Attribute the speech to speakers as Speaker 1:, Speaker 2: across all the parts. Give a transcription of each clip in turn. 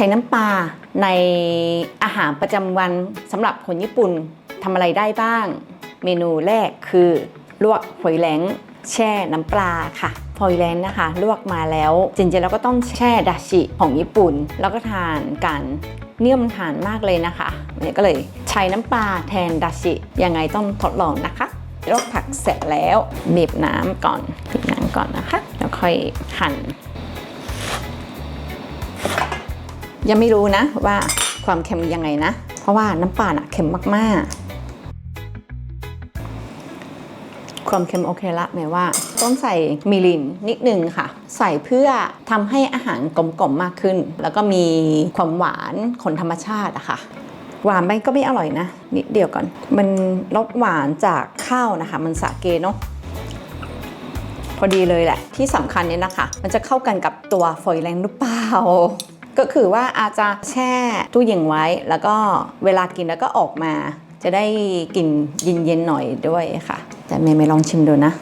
Speaker 1: ช้น้ำปลาในอาหารประจำวันสำหรับคนญี่ปุ่นทำอะไรได้บ้าง เมนูแรกคือลวกหอยแหลงแช่น้ำปลาค่ะหอยแหลงนะคะ ลวกมาแล้วจริงๆแล้วก็ต้องแช่ดาชิของญี่ปุ่น แล้วก็ทานกันเนื่อมันทานมากเลยนะคะเนี่ยก็เลยใช้น้ำปลาแทนดาชิยังไงต้องทดลองนะคะลวกผักเสร็จแล้วบีบน้ำก่อนบีบน้ำก่อนนะคะ แล้วค่อยหั่น ยังไม่รู้นะว่าความเค็มยังไงนะ เพราะว่าน้ำปลาน่ะเค็มมากๆ ความเค็มโอเคละหมายว่า ต้องใส่มิรินนิดนึงค่ะ ใส่เพื่อทำให้อาหารกลมๆมากขึ้น แล้วก็มีความหวานของธรรมชาติอะค่ะหวานไปก็ไม่อร่อยนะ นิดเดียวก่อน มันรสหวานจากข้าวนะคะ มันสาเกเนาะพอดีเลยแหละ ที่สำคัญเนี่ยนะคะ มันจะเข้ากันกับตัวฝอยแรงหรือเปล่า ก็คือว่าอาจจะแช่ตู้เย็นไว้ แล้วก็เวลากินแล้วก็ออกมา จะได้กินเย็นๆหน่อยด้วยค่ะ แต่เมย์ไม่ลองชิมดูนะ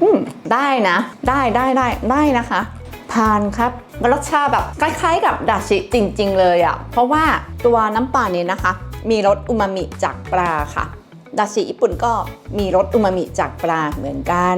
Speaker 1: อืมได้นะ ได้ได้ได้ได้นะคะทานครับรสชาติแบบคล้ายๆ กับดาชิจริง ๆ เลยอะ่ะ เพราะว่าตัวน้ำปลาเนี่ยนะคะ มีรสอูมามิจากปลาค่ะ ดาชิญี่ปุ่นก็มีรสอูมามิจากปลาเหมือนกัน